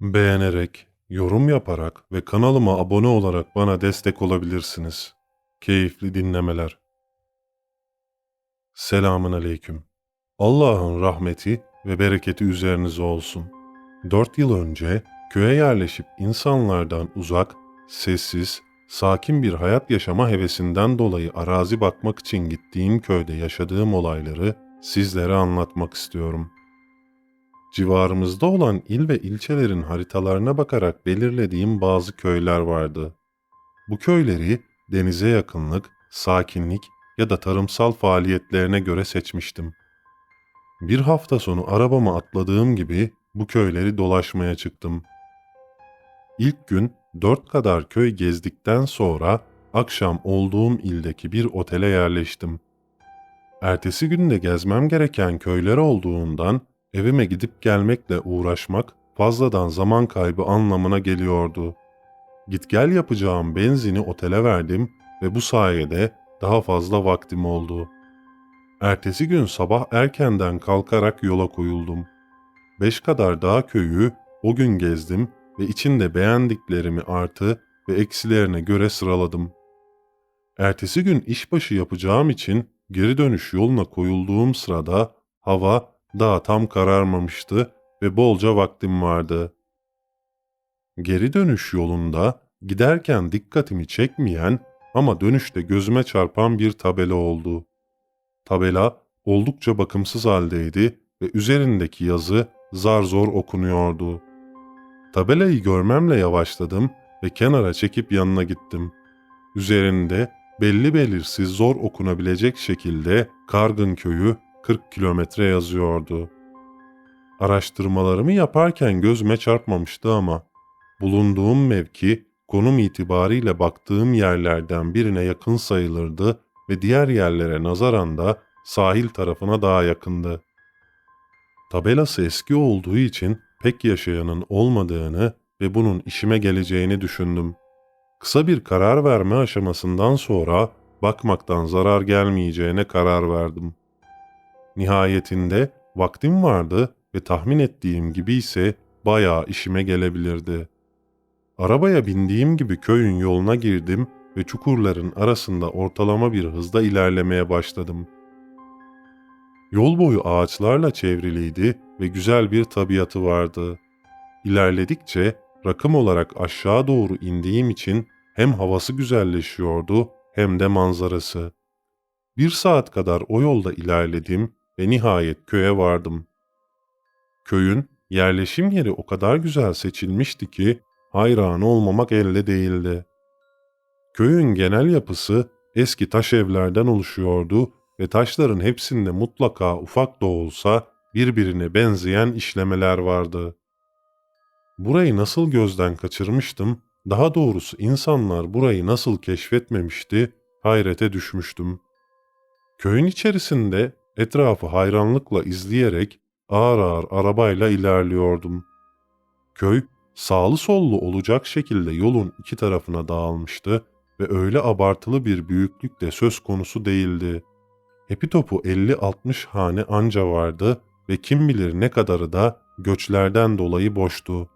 Beğenerek, yorum yaparak ve kanalıma abone olarak bana destek olabilirsiniz. Keyifli dinlemeler. Selamün aleyküm. Allah'ın rahmeti ve bereketi üzerinize olsun. Dört yıl önce köye yerleşip insanlardan uzak, sessiz, sakin bir hayat yaşama hevesinden dolayı arazi bakmak için gittiğim köyde yaşadığım olayları sizlere anlatmak istiyorum. Civarımızda olan il ve ilçelerin haritalarına bakarak belirlediğim bazı köyler vardı. Bu köyleri denize yakınlık, sakinlik ya da tarımsal faaliyetlerine göre seçmiştim. Bir hafta sonu arabama atladığım gibi bu köyleri dolaşmaya çıktım. İlk gün dört kadar köy gezdikten sonra akşam olduğum ildeki bir otele yerleştim. Ertesi gün de gezmem gereken köyler olduğundan evime gidip gelmekle uğraşmak fazladan zaman kaybı anlamına geliyordu. Git gel yapacağım benzini otele verdim ve bu sayede daha fazla vaktim oldu. Ertesi gün sabah erkenden kalkarak yola koyuldum. Beş kadar dağ köyü o gün gezdim ve içinde beğendiklerimi artı ve eksilerine göre sıraladım. Ertesi gün işbaşı yapacağım için geri dönüş yoluna koyulduğum sırada hava daha tam kararmamıştı ve bolca vaktim vardı. Geri dönüş yolunda giderken dikkatimi çekmeyen ama dönüşte gözüme çarpan bir tabela oldu. Tabela oldukça bakımsız haldeydi ve üzerindeki yazı zar zor okunuyordu. Tabelayı görmemle yavaşladım ve kenara çekip yanına gittim. Üzerinde belli belirsiz zor okunabilecek şekilde Kargın Köyü 40 kilometre yazıyordu. Araştırmalarımı yaparken gözüme çarpmamıştı ama bulunduğum mevki konum itibariyle baktığım yerlerden birine yakın sayılırdı ve diğer yerlere nazaran da sahil tarafına daha yakındı. Tabelası eski olduğu için pek yaşayanın olmadığını ve bunun işime geleceğini düşündüm. Kısa bir karar verme aşamasından sonra bakmaktan zarar gelmeyeceğine karar verdim. Nihayetinde vaktim vardı ve tahmin ettiğim gibi ise bayağı işime gelebilirdi. Arabaya bindiğim gibi köyün yoluna girdim ve çukurların arasında ortalama bir hızda ilerlemeye başladım. Yol boyu ağaçlarla çevriliydi ve güzel bir tabiatı vardı. İlerledikçe rakım olarak aşağı doğru indiğim için hem havası güzelleşiyordu hem de manzarası. Bir saat kadar o yolda ilerledim ve nihayet köye vardım. Köyün yerleşim yeri o kadar güzel seçilmişti ki hayran olmamak elde değildi. Köyün genel yapısı eski taş evlerden oluşuyordu ve taşların hepsinde mutlaka ufak da olsa birbirine benzeyen işlemeler vardı. Burayı nasıl gözden kaçırmıştım, daha doğrusu insanlar burayı nasıl keşfetmemişti, hayrete düşmüştüm. Köyün içerisinde etrafı hayranlıkla izleyerek ağır ağır arabayla ilerliyordum. Köy sağlı sollu olacak şekilde yolun iki tarafına dağılmıştı ve öyle abartılı bir büyüklük de söz konusu değildi. Hepi topu 50-60 hane anca vardı ve kim bilir ne kadarı da göçlerden dolayı boştu.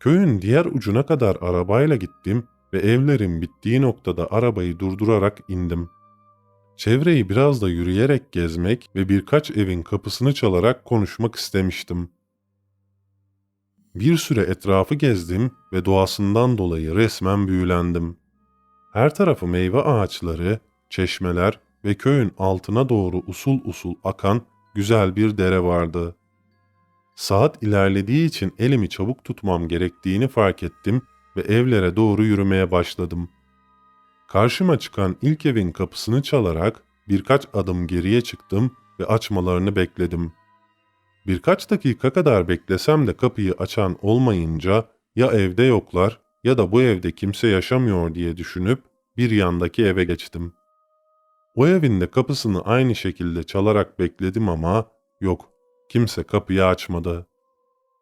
Köyün diğer ucuna kadar arabayla gittim ve evlerin bittiği noktada arabayı durdurarak indim. Çevreyi biraz da yürüyerek gezmek ve birkaç evin kapısını çalarak konuşmak istemiştim. Bir süre etrafı gezdim ve doğasından dolayı resmen büyülendim. Her tarafı meyve ağaçları, çeşmeler ve köyün altına doğru usul usul akan güzel bir dere vardı. Saat ilerlediği için elimi çabuk tutmam gerektiğini fark ettim ve evlere doğru yürümeye başladım. Karşıma çıkan ilk evin kapısını çalarak birkaç adım geriye çıktım ve açmalarını bekledim. Birkaç dakika kadar beklesem de kapıyı açan olmayınca ya evde yoklar ya da bu evde kimse yaşamıyor diye düşünüp bir yandaki eve geçtim. O evin de kapısını aynı şekilde çalarak bekledim ama yok, kimse kapıyı açmadı.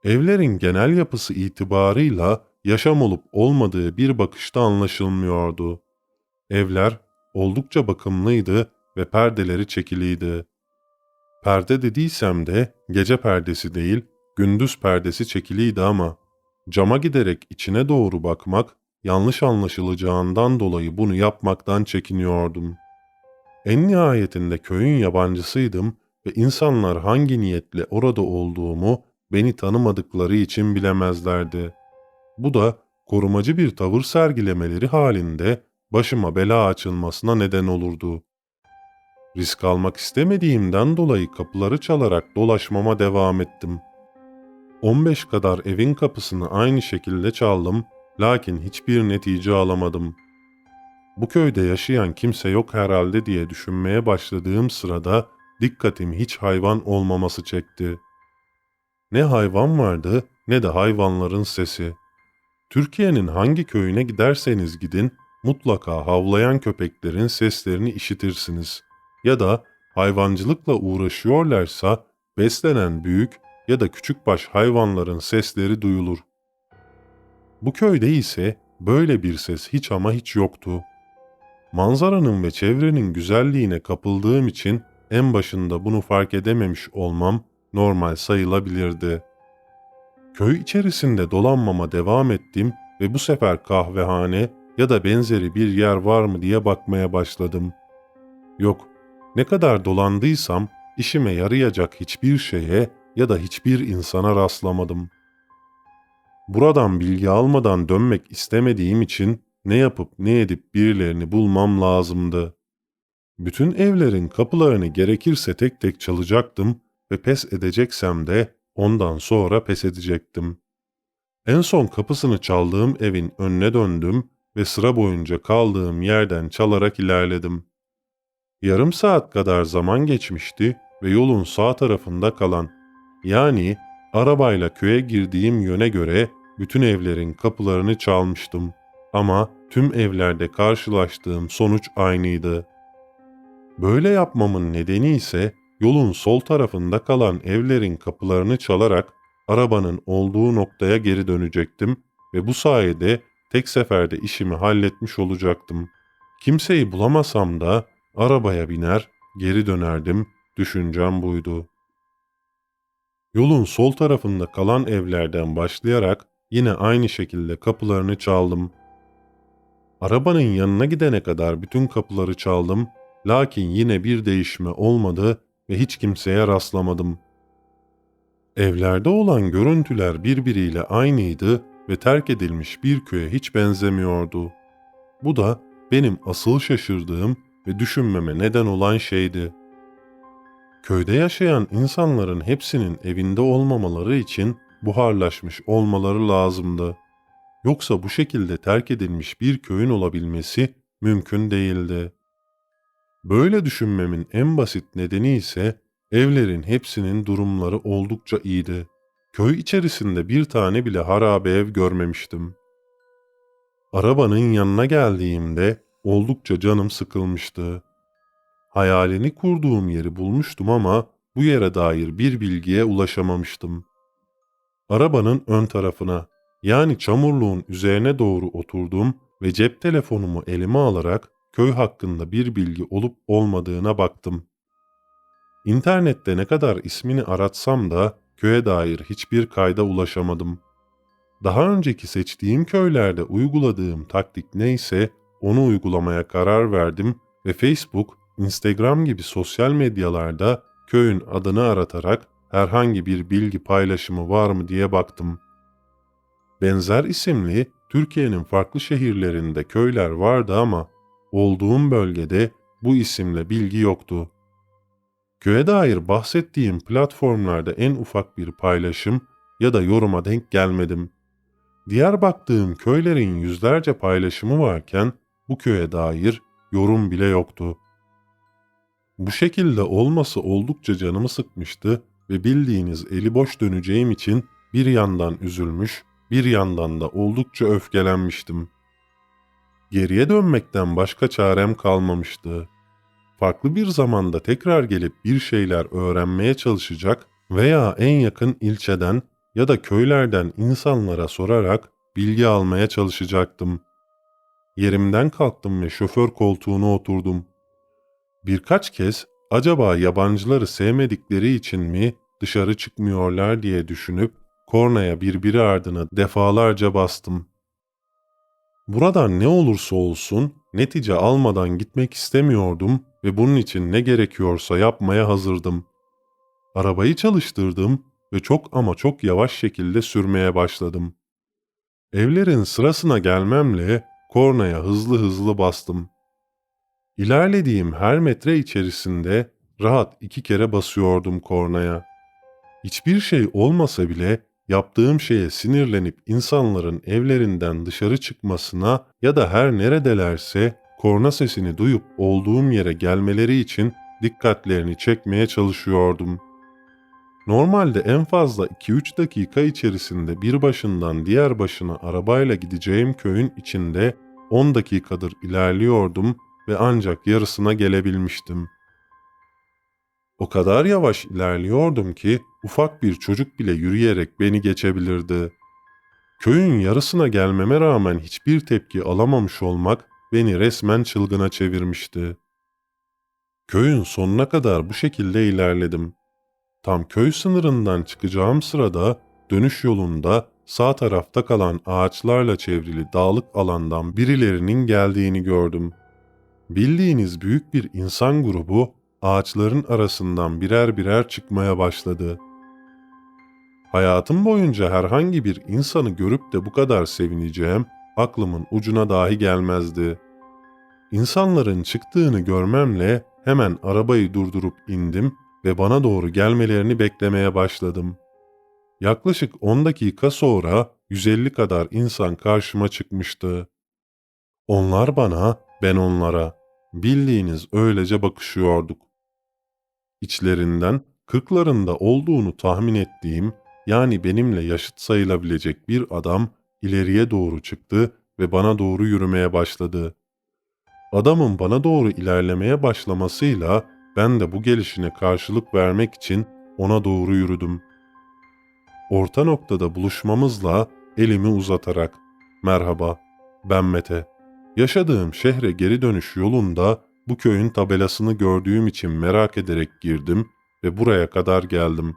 Evlerin genel yapısı itibarıyla yaşam olup olmadığı bir bakışta anlaşılmıyordu. Evler oldukça bakımlıydı ve perdeleri çekiliydi. Perde dediysem de gece perdesi değil, gündüz perdesi çekiliydi ama Cama giderek içine doğru bakmak yanlış anlaşılacağından dolayı bunu yapmaktan çekiniyordum. En nihayetinde köyün yabancısıydım ve insanlar hangi niyetle orada olduğumu beni tanımadıkları için bilemezlerdi. Bu da korumacı bir tavır sergilemeleri halinde başıma bela açılmasına neden olurdu. Risk almak istemediğimden dolayı kapıları çalarak dolaşmama devam ettim. 15 kadar evin kapısını aynı şekilde çaldım lakin hiçbir netice alamadım. Bu köyde yaşayan kimse yok herhalde diye düşünmeye başladığım sırada dikkatimi hiç hayvan olmaması çekti. Ne hayvan vardı ne de hayvanların sesi. Türkiye'nin hangi köyüne giderseniz gidin mutlaka havlayan köpeklerin seslerini işitirsiniz. Ya da hayvancılıkla uğraşıyorlarsa beslenen büyük ya da küçükbaş hayvanların sesleri duyulur. Bu köyde ise böyle bir ses hiç ama hiç yoktu. Manzaranın ve çevrenin güzelliğine kapıldığım için en başında bunu fark edememiş olmam normal sayılabilirdi. Köy içerisinde dolanmama devam ettim ve bu sefer kahvehane ya da benzeri bir yer var mı diye bakmaya başladım. Yok, ne kadar dolandıysam işime yarayacak hiçbir şeye ya da hiçbir insana rastlamadım. Buradan bilgi almadan dönmek istemediğim için ne yapıp ne edip birilerini bulmam lazımdı. Bütün evlerin kapılarını gerekirse tek tek çalacaktım ve pes edeceksem de ondan sonra pes edecektim. En son kapısını çaldığım evin önüne döndüm ve sıra boyunca kaldığım yerden çalarak ilerledim. Yarım saat kadar zaman geçmişti ve yolun sağ tarafında kalan, yani arabayla köye girdiğim yöne göre bütün evlerin kapılarını çalmıştım. Ama tüm evlerde karşılaştığım sonuç aynıydı. Böyle yapmamın nedeni ise yolun sol tarafında kalan evlerin kapılarını çalarak arabanın olduğu noktaya geri dönecektim ve bu sayede tek seferde işimi halletmiş olacaktım. Kimseyi bulamasam da arabaya biner, geri dönerdim, düşüncem buydu. Yolun sol tarafında kalan evlerden başlayarak yine aynı şekilde kapılarını çaldım. Arabanın yanına gidene kadar bütün kapıları çaldım, lakin yine bir değişme olmadı ve hiç kimseye rastlamadım. Evlerde olan görüntüler birbiriyle aynıydı ve terk edilmiş bir köye hiç benzemiyordu. Bu da benim asıl şaşırdığım ve düşünmeme neden olan şeydi. Köyde yaşayan insanların hepsinin evinde olmamaları için buharlaşmış olmaları lazımdı. Yoksa bu şekilde terk edilmiş bir köyün olabilmesi mümkün değildi. Böyle düşünmemin en basit nedeni ise evlerin hepsinin durumları oldukça iyiydi. Köy içerisinde bir tane bile harabe ev görmemiştim. Arabanın yanına geldiğimde oldukça canım sıkılmıştı. Hayalini kurduğum yeri bulmuştum ama bu yere dair bir bilgiye ulaşamamıştım. Arabanın ön tarafına yani çamurluğun üzerine doğru oturdum ve cep telefonumu elime alarak köy hakkında bir bilgi olup olmadığına baktım. İnternette ne kadar ismini aratsam da köye dair hiçbir kayda ulaşamadım. Daha önceki seçtiğim köylerde uyguladığım taktik neyse onu uygulamaya karar verdim ve Facebook, Instagram gibi sosyal medyalarda köyün adını aratarak herhangi bir bilgi paylaşımı var mı diye baktım. Benzer isimli Türkiye'nin farklı şehirlerinde köyler vardı ama olduğum bölgede bu isimle bilgi yoktu. Köye dair bahsettiğim platformlarda en ufak bir paylaşım ya da yoruma denk gelmedim. Diğer baktığım köylerin yüzlerce paylaşımı varken bu köye dair yorum bile yoktu. Bu şekilde olması oldukça canımı sıkmıştı ve bildiğiniz eli boş döneceğim için bir yandan üzülmüş, bir yandan da oldukça öfkelenmiştim. Geriye dönmekten başka çarem kalmamıştı. Farklı bir zamanda tekrar gelip bir şeyler öğrenmeye çalışacak veya en yakın ilçeden ya da köylerden insanlara sorarak bilgi almaya çalışacaktım. Yerimden kalktım ve şoför koltuğuna oturdum. Birkaç kez acaba yabancıları sevmedikleri için mi dışarı çıkmıyorlar diye düşünüp kornaya birbiri ardına defalarca bastım. Buradan ne olursa olsun netice almadan gitmek istemiyordum ve bunun için ne gerekiyorsa yapmaya hazırdım. Arabayı çalıştırdım ve çok ama çok yavaş şekilde sürmeye başladım. Evlerin sırasına gelmemle kornaya hızlı hızlı bastım. İlerlediğim her metre içerisinde rahat iki kere basıyordum kornaya. Hiçbir şey olmasa bile yaptığım şeye sinirlenip insanların evlerinden dışarı çıkmasına ya da her neredelerse korna sesini duyup olduğum yere gelmeleri için dikkatlerini çekmeye çalışıyordum. Normalde en fazla 2-3 dakika içerisinde bir başından diğer başına arabayla gideceğim köyün içinde 10 dakikadır ilerliyordum ve ancak yarısına gelebilmiştim. O kadar yavaş ilerliyordum ki ufak bir çocuk bile yürüyerek beni geçebilirdi. Köyün yarısına gelmeme rağmen hiçbir tepki alamamış olmak beni resmen çılgına çevirmişti. Köyün sonuna kadar bu şekilde ilerledim. Tam köy sınırından çıkacağım sırada dönüş yolunda sağ tarafta kalan ağaçlarla çevrili dağlık alandan birilerinin geldiğini gördüm. Bildiğiniz büyük bir insan grubu ağaçların arasından birer birer çıkmaya başladı. Hayatım boyunca herhangi bir insanı görüp de bu kadar sevineceğim aklımın ucuna dahi gelmezdi. İnsanların çıktığını görmemle hemen arabayı durdurup indim ve bana doğru gelmelerini beklemeye başladım. Yaklaşık 10 dakika sonra 150 kadar insan karşıma çıkmıştı. Onlar bana, ben onlara. Bildiğiniz öylece bakışıyorduk. İçlerinden kırklarında olduğunu tahmin ettiğim yani benimle yaşıt sayılabilecek bir adam ileriye doğru çıktı ve bana doğru yürümeye başladı. Adamın bana doğru ilerlemeye başlamasıyla ben de bu gelişine karşılık vermek için ona doğru yürüdüm. Orta noktada buluşmamızla elimi uzatarak "Merhaba, ben Mete. Yaşadığım şehre geri dönüş yolunda bu köyün tabelasını gördüğüm için merak ederek girdim ve buraya kadar geldim.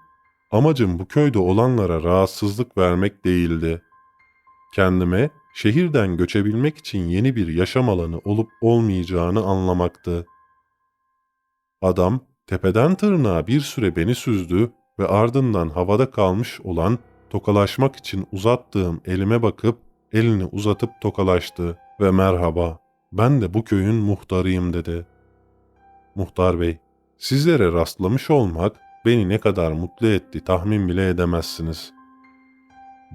Amacım bu köyde olanlara rahatsızlık vermek değildi. Kendime şehirden göçebilmek için yeni bir yaşam alanı olup olmayacağını anlamaktı. Adam tepeden tırnağa bir süre beni süzdü ve ardından havada kalmış olan tokalaşmak için uzattığım elime bakıp elini uzatıp tokalaştı ve merhaba ben de bu köyün muhtarıyım dedi. Muhtar bey, sizlere rastlamış olmak beni ne kadar mutlu etti tahmin bile edemezsiniz.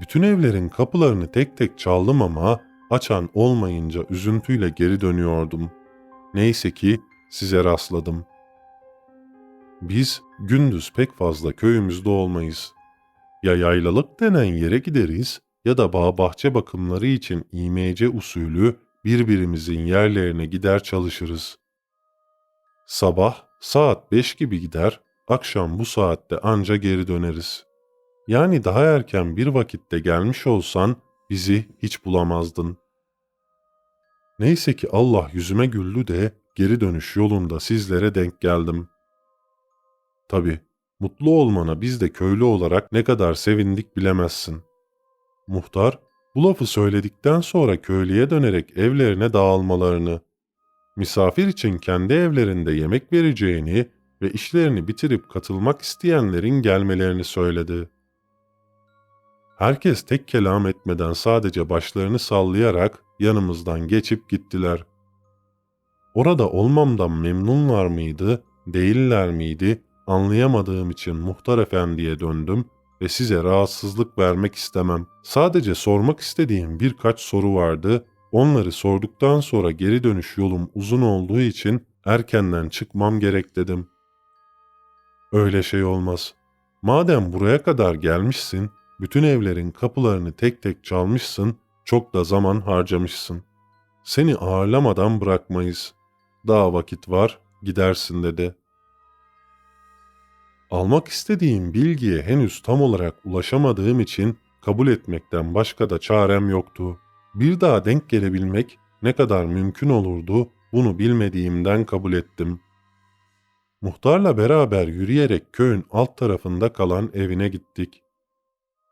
Bütün evlerin kapılarını tek tek çaldım ama açan olmayınca üzüntüyle geri dönüyordum. Neyse ki size rastladım. Biz gündüz pek fazla köyümüzde olmayız. Ya yaylalık denen yere gideriz ya da bağ bahçe bakımları için imece usulü birbirimizin yerlerine gider çalışırız. Sabah saat beş gibi gider, akşam bu saatte anca geri döneriz. Yani daha erken bir vakitte gelmiş olsan bizi hiç bulamazdın. Neyse ki Allah yüzüme güldü de geri dönüş yolunda sizlere denk geldim. Tabi mutlu olmana biz de köylü olarak ne kadar sevindik bilemezsin. Muhtar bu lafı söyledikten sonra köylüye dönerek evlerine dağılmalarını, misafir için kendi evlerinde yemek vereceğini ve işlerini bitirip katılmak isteyenlerin gelmelerini söyledi. Herkes tek kelam etmeden sadece başlarını sallayarak yanımızdan geçip gittiler. Orada olmamdan memnunlar mıydı, değiller miydi anlayamadığım için muhtar efendiye döndüm ve size rahatsızlık vermek istemem. Sadece sormak istediğim birkaç soru vardı. Onları sorduktan sonra geri dönüş yolum uzun olduğu için erkenden çıkmam gerek dedim. Öyle şey olmaz. Madem buraya kadar gelmişsin, bütün evlerin kapılarını tek tek çalmışsın, çok da zaman harcamışsın. Seni ağırlamadan bırakmayız. Daha vakit var, gidersin dedi. Almak istediğim bilgiye henüz tam olarak ulaşamadığım için kabul etmekten başka da çarem yoktu. Bir daha denk gelebilmek ne kadar mümkün olurdu bunu bilmediğimden kabul ettim. Muhtarla beraber yürüyerek köyün alt tarafında kalan evine gittik.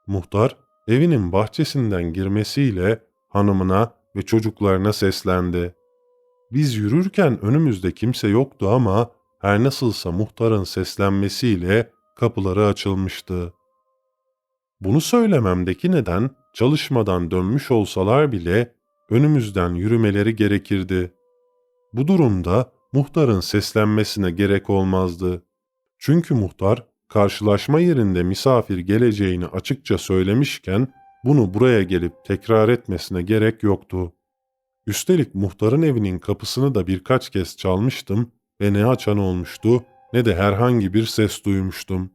Muhtar evinin bahçesinden girmesiyle hanımına ve çocuklarına seslendi. Biz yürürken önümüzde kimse yoktu ama her nasılsa muhtarın seslenmesiyle kapıları açılmıştı. Bunu söylememdeki neden çalışmadan dönmüş olsalar bile önümüzden yürümeleri gerekirdi. Bu durumda muhtarın seslenmesine gerek olmazdı. Çünkü muhtar karşılaşma yerinde misafir geleceğini açıkça söylemişken bunu buraya gelip tekrar etmesine gerek yoktu. Üstelik muhtarın evinin kapısını da birkaç kez çalmıştım ve ne açan olmuştu ne de herhangi bir ses duymuştum.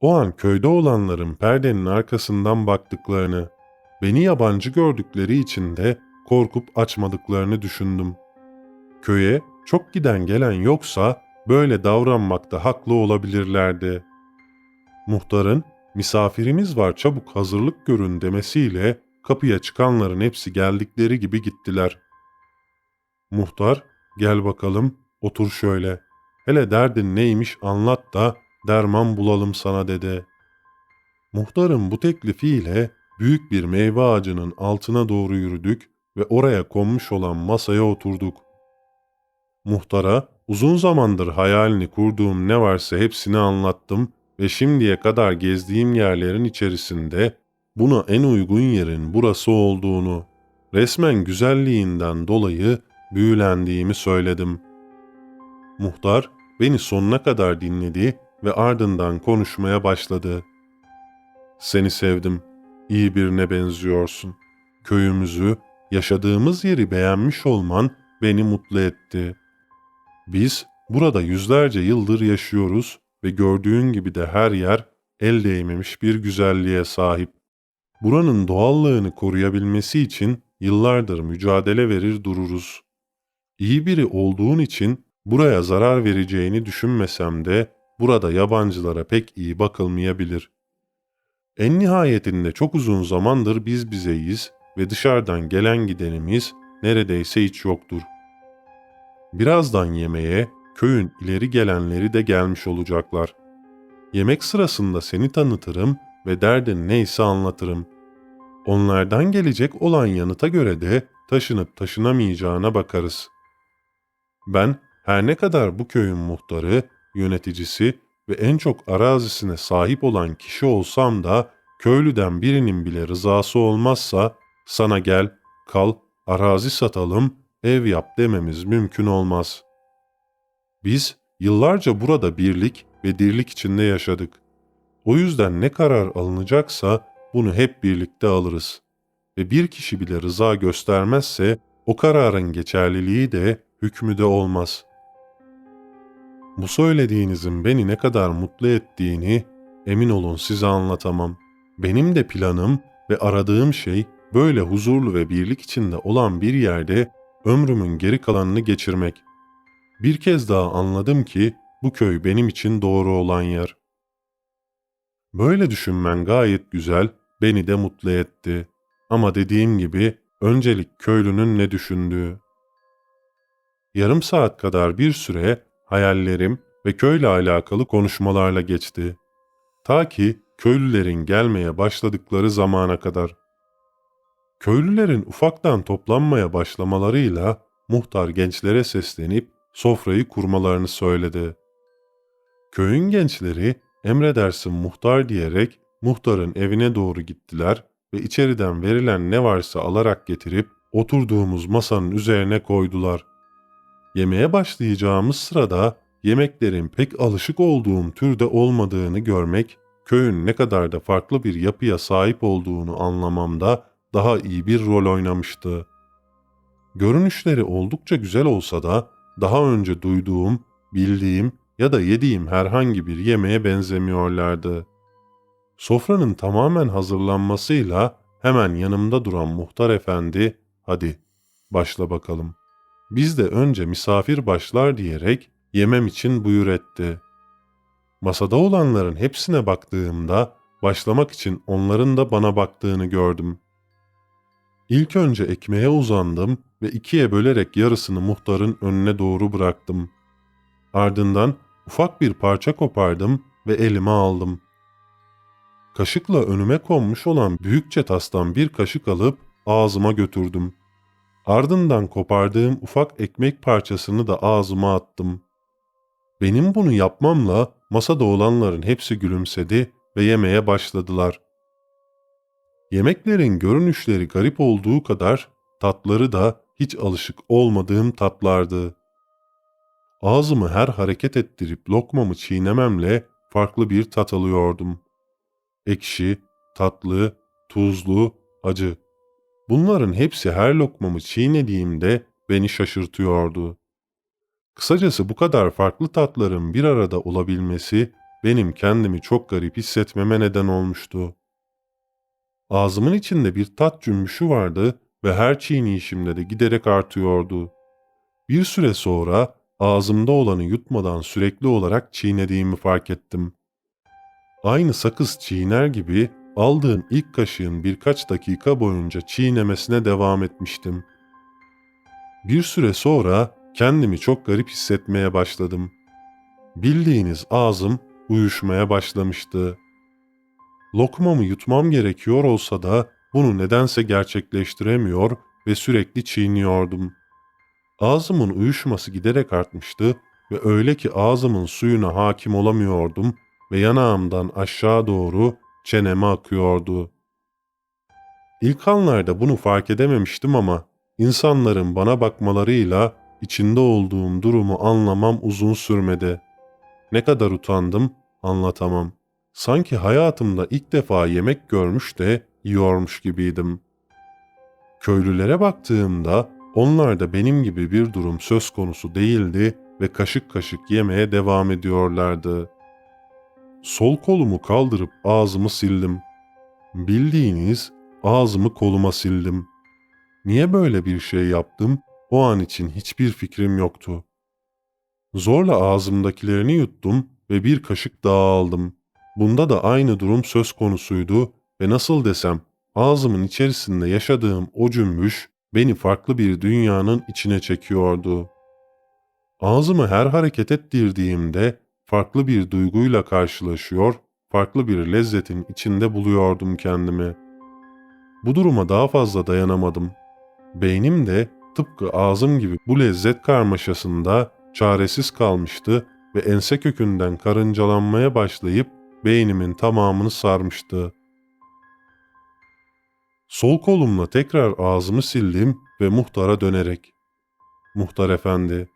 O an köyde olanların perdenin arkasından baktıklarını, beni yabancı gördükleri için de korkup açmadıklarını düşündüm. Köye çok giden gelen yoksa böyle davranmakta haklı olabilirlerdi. Muhtarın misafirimiz var çabuk hazırlık görün demesiyle kapıya çıkanların hepsi geldikleri gibi gittiler. Muhtar gel bakalım otur şöyle. Hele derdin neymiş anlat da derman bulalım sana dedi. Muhtarın bu teklifiyle büyük bir meyve ağacının altına doğru yürüdük ve oraya konmuş olan masaya oturduk. Muhtara uzun zamandır hayalini kurduğum ne varsa hepsini anlattım ve şimdiye kadar gezdiğim yerlerin içerisinde buna en uygun yerin burası olduğunu, resmen güzelliğinden dolayı büyülendiğimi söyledim. Muhtar beni sonuna kadar dinledi ve ardından konuşmaya başladı. Seni sevdim, iyi birine benziyorsun. Köyümüzü, yaşadığımız yeri beğenmiş olman beni mutlu etti. Biz burada yüzlerce yıldır yaşıyoruz ve gördüğün gibi de her yer el değmemiş bir güzelliğe sahip. Buranın doğallığını koruyabilmesi için yıllardır mücadele verir dururuz. İyi biri olduğun için buraya zarar vereceğini düşünmesem de burada yabancılara pek iyi bakılmayabilir. En nihayetinde çok uzun zamandır biz bizeyiz ve dışarıdan gelen gidenimiz neredeyse hiç yoktur. Birazdan yemeğe köyün ileri gelenleri de gelmiş olacaklar. Yemek sırasında seni tanıtırım ve derdin neyse anlatırım. Onlardan gelecek olan yanıta göre de taşınıp taşınamayacağına bakarız. Ben her ne kadar bu köyün muhtarı, yöneticisi ve en çok arazisine sahip olan kişi olsam da köylüden birinin bile rızası olmazsa sana gel, kal, arazi satalım, ev yap dememiz mümkün olmaz. Biz yıllarca burada birlik ve dirlik içinde yaşadık. O yüzden ne karar alınacaksa bunu hep birlikte alırız. Ve bir kişi bile rıza göstermezse o kararın geçerliliği de hükmü de olmaz. Bu söylediğinizin beni ne kadar mutlu ettiğini emin olun size anlatamam. Benim de planım ve aradığım şey böyle huzurlu ve birlik içinde olan bir yerde ömrümün geri kalanını geçirmek. Bir kez daha anladım ki bu köy benim için doğru olan yer. Böyle düşünmen gayet güzel, beni de mutlu etti. Ama dediğim gibi öncelik köylünün ne düşündüğü. Yarım saat kadar bir süre hayallerim ve köyle alakalı konuşmalarla geçti. Ta ki köylülerin gelmeye başladıkları zamana kadar. Köylülerin ufaktan toplanmaya başlamalarıyla muhtar gençlere seslenip sofrayı kurmalarını söyledi. Köyün gençleri emredersin muhtar diyerek muhtarın evine doğru gittiler ve içeriden verilen ne varsa alarak getirip oturduğumuz masanın üzerine koydular. Yemeğe başlayacağımız sırada yemeklerin pek alışık olduğum türde olmadığını görmek, köyün ne kadar da farklı bir yapıya sahip olduğunu anlamamda daha iyi bir rol oynamıştı. Görünüşleri oldukça güzel olsa da daha önce duyduğum, bildiğim ya da yediğim herhangi bir yemeğe benzemiyorlardı. Sofranın tamamen hazırlanmasıyla hemen yanımda duran muhtar efendi, hadi başla bakalım. Biz de önce misafir başlar diyerek yemem için buyur etti. Masada olanların hepsine baktığımda başlamak için onların da bana baktığını gördüm. İlk önce ekmeğe uzandım ve ikiye bölerek yarısını muhtarın önüne doğru bıraktım. Ardından ufak bir parça kopardım ve elime aldım. Kaşıkla önüme konmuş olan büyükçe tastan bir kaşık alıp ağzıma götürdüm. Ardından kopardığım ufak ekmek parçasını da ağzıma attım. Benim bunu yapmamla masada olanların hepsi gülümsedi ve yemeye başladılar. Yemeklerin görünüşleri garip olduğu kadar tatları da hiç alışık olmadığım tatlardı. Ağzımı her hareket ettirip lokmamı çiğnememle farklı bir tat alıyordum. Ekşi, tatlı, tuzlu, acı. Bunların hepsi her lokmamı çiğnediğimde beni şaşırtıyordu. Kısacası bu kadar farklı tatların bir arada olabilmesi benim kendimi çok garip hissetmeme neden olmuştu. Ağzımın içinde bir tat cümbüşü vardı ve her çiğneyişimde de giderek artıyordu. Bir süre sonra ağzımda olanı yutmadan sürekli olarak çiğnediğimi fark ettim. Aynı sakız çiğner gibi aldığım ilk kaşığın birkaç dakika boyunca çiğnemesine devam etmiştim. Bir süre sonra kendimi çok garip hissetmeye başladım. Bildiğiniz ağzım uyuşmaya başlamıştı. Lokmamı yutmam gerekiyor olsa da bunu nedense gerçekleştiremiyor ve sürekli çiğniyordum. Ağzımın uyuşması giderek artmıştı ve öyle ki ağzımın suyuna hakim olamıyordum ve yanağımdan aşağı doğru çeneme akıyordu. İlk anlarda bunu fark edememiştim ama insanların bana bakmalarıyla içinde olduğum durumu anlamam uzun sürmedi. Ne kadar utandım anlatamam. Sanki hayatımda ilk defa yemek görmüş de yiyormuş gibiydim. Köylülere baktığımda onlar da benim gibi bir durum söz konusu değildi ve kaşık kaşık yemeye devam ediyorlardı. Sol kolumu kaldırıp ağzımı sildim. Bildiğiniz ağzımı koluma sildim. Niye böyle bir şey yaptım o an için hiçbir fikrim yoktu. Zorla ağzımdakilerini yuttum ve bir kaşık daha aldım. Bunda da aynı durum söz konusuydu ve nasıl desem ağzımın içerisinde yaşadığım o cümbüş beni farklı bir dünyanın içine çekiyordu. Ağzımı her hareket ettirdiğimde farklı bir duyguyla karşılaşıyor, farklı bir lezzetin içinde buluyordum kendimi. Bu duruma daha fazla dayanamadım. Beynim de tıpkı ağzım gibi bu lezzet karmaşasında çaresiz kalmıştı ve ense kökünden karıncalanmaya başlayıp beynimin tamamını sarmıştı. Sol kolumla tekrar ağzımı sildim ve muhtara dönerek. Muhtar efendi,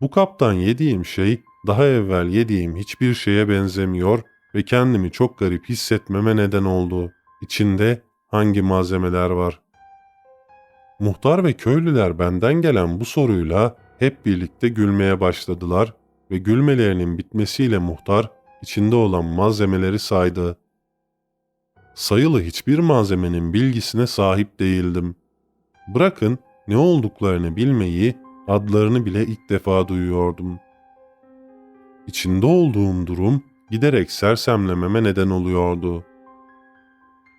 bu kaptan yediğim şey daha evvel yediğim hiçbir şeye benzemiyor ve kendimi çok garip hissetmeme neden oldu. İçinde hangi malzemeler var? Muhtar ve köylüler benden gelen bu soruyla hep birlikte gülmeye başladılar ve gülmelerinin bitmesiyle muhtar içinde olan malzemeleri saydı. Sayılı hiçbir malzemenin bilgisine sahip değildim. Bırakın ne olduklarını bilmeyi, adlarını bile ilk defa duyuyordum. İçinde olduğum durum giderek sersemlememe neden oluyordu.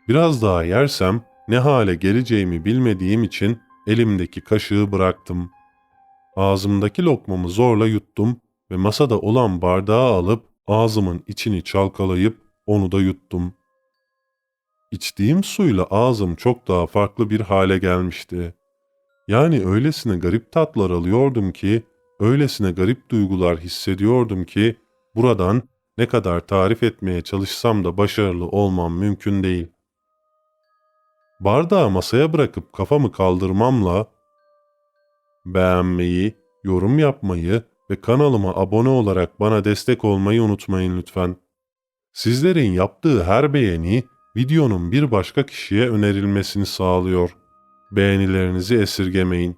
Biraz daha yersem ne hale geleceğimi bilmediğim için elimdeki kaşığı bıraktım. Ağzımdaki lokmamı zorla yuttum ve masada olan bardağı alıp ağzımın içini çalkalayıp onu da yuttum. İçtiğim suyla ağzım çok daha farklı bir hale gelmişti. Yani öylesine garip tatlar alıyordum ki, öylesine garip duygular hissediyordum ki, buradan ne kadar tarif etmeye çalışsam da başarılı olmam mümkün değil. Bardağı masaya bırakıp kafamı kaldırmamla beğenmeyi, yorum yapmayı ve kanalıma abone olarak bana destek olmayı unutmayın lütfen. Sizlerin yaptığı her beğeni videonun bir başka kişiye önerilmesini sağlıyor. Beğenilerinizi esirgemeyin.